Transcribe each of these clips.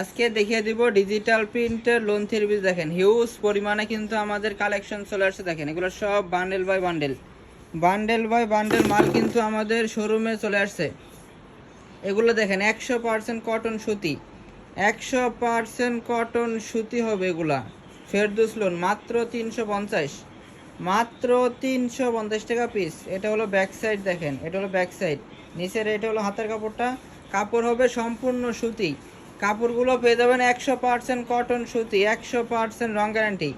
আজকে দেখিয়ে দিব ডিজিটাল প্রিন্টের লোন থ্রিপিস দেখেন। হিউজ পরিমাণে কিন্তু আমাদের কালেকশন চলে আসছে, দেখেন। এগুলো সব bundle by bundle bundle by bundle মাল কিন্তু আমাদের শোরুমে চলে আসছে। এগুলো দেখেন, একশো পার্সেন্ট কটন সুতি। একশো পার্সেন্ট কটন সুতি হবে এগুলা। ফেরদুস লোন মাত্র তিনশো পঞ্চাশ। মাত্র তিনশো পঞ্চাশ টাকা পিস এটা হলো ব্যাক সাইড দেখেন। এটা হলো ব্যাক সাইড নিচের এটা হলো হাতের কাপড়টা। কাপড় হবে সম্পূর্ণ সুতি। কাপড়গুলো পেয়ে যাবেন একশো পার্সেন্ট কটন সুতি, একশো পার্সেন্ট রং গ্যারান্টি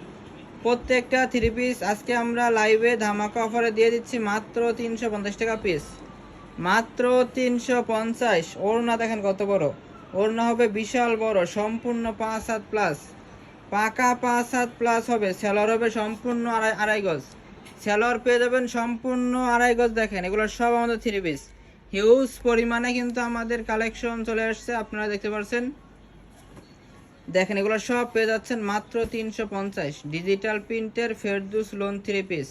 প্রত্যেকটা থ্রি পিস আজকে আমরা লাইভে ধামাকা অফারে দিয়ে দিচ্ছি মাত্র তিনশো পঞ্চাশ টাকা পিস মাত্র তিনশো পঞ্চাশ। ওড়না দেখেন কত বড়। ওড়না হবে বিশাল বড়, সম্পূর্ণ পাঁচ হাত প্লাস পাকা পাঁচ হাত প্লাস হবে, সেলর হবে সম্পূর্ণ আড়াই আড়াই গজ। সেলর পেয়ে যাবেন সম্পূর্ণ আড়াই গজ দেখেন, এগুলো সব আমাদের থ্রি পিস হিউজ পরিমাণে কিন্তু আমাদের কালেকশন চলে আসছে, আপনারা দেখতে পাচ্ছেন দেখেন, এগুলো সব পেয়ে যাচ্ছেন মাত্র তিনশো পঞ্চাশ। ডিজিটাল প্রিন্টের ফেরদুস লোন থ্রি পিস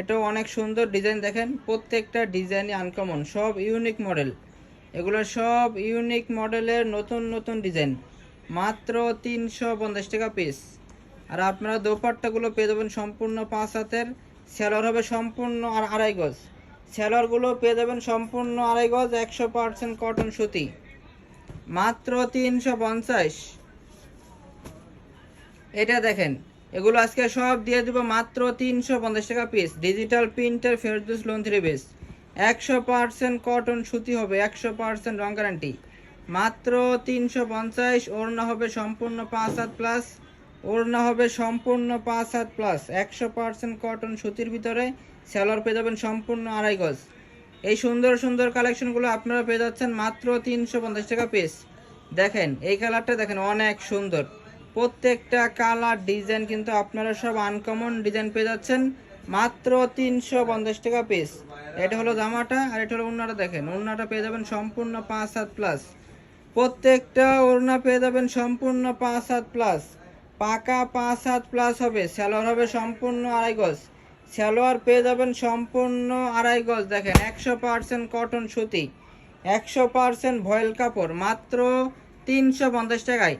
এটাও অনেক সুন্দর ডিজাইন দেখেন। প্রত্যেকটা ডিজাইনই আনকমন সব ইউনিক মডেল এগুলো সব ইউনিক মডেলের নতুন নতুন ডিজাইন মাত্র তিনশো পঞ্চাশ টাকা পিস আর আপনারা দোপাট্টাগুলো পেয়ে যাবেন সম্পূর্ণ পাঁচ হাতের। সেলর হবে সম্পূর্ণ আর আড়াই গজ। সেলরগুলো পেয়ে যাবেন সম্পূর্ণ আড়াই গজ, একশো পার্সেন্ট কটন সুতি। মাত্র তিনশো পঞ্চাশ। এটা দেখেন, এগুলো আজকে সব দিয়ে দেবো মাত্র তিনশো পঞ্চাশ টাকা পিস ডিজিটাল প্রিন্টের ফেরদুস লোন থ্রি পিস একশো পার্সেন্ট কটন সুতি হবে, একশো পার্সেন্ট রং গ্যারান্টি মাত্র তিনশো পঞ্চাশ, ওড়না হবে সম্পূর্ণ পাঁচ হাত প্লাস ওড়না হবে সম্পূর্ণ পাঁচ হাত প্লাস একশো পার্সেন্ট কটন সুতির ভিতরে। স্যালোয়ার পেয়ে যাবেন সম্পূর্ণ আড়াই গজ। এই সুন্দর সুন্দর কালেকশনগুলো আপনারা পেয়ে যাচ্ছেন মাত্র তিনশো পঞ্চাশ টাকা পিস দেখেন, এই কালারটা দেখেন, অনেক সুন্দর। প্রত্যেকটা কালার ডিজাইন কিন্তু আপনারা সব আনকমন ডিজাইন পেয়ে যাচ্ছেন মাত্র তিনশো পঞ্চাশ টাকা পিস এটা হলো জামাটা আর এটা হলো ওড়নাটা দেখেন। ওড়নাটা পেয়ে যাবেন সম্পূর্ণ পাঁচ হাত প্লাস প্রত্যেকটা ওড়না পেয়ে যাবেন সম্পূর্ণ পাঁচ হাত প্লাস পাকা পাঁচ হাত প্লাস হবে, স্যালোয়ার হবে সম্পূর্ণ আড়াই গজ। স্যালোয়ার পেয়ে যাবেন সম্পূর্ণ আড়াই গজ। দেখেন, একশো পার্সেন্ট কটন সুতি, একশো পার্সেন্ট ভয়েল কাপড়, মাত্র তিনশো পঞ্চাশ টাকায়।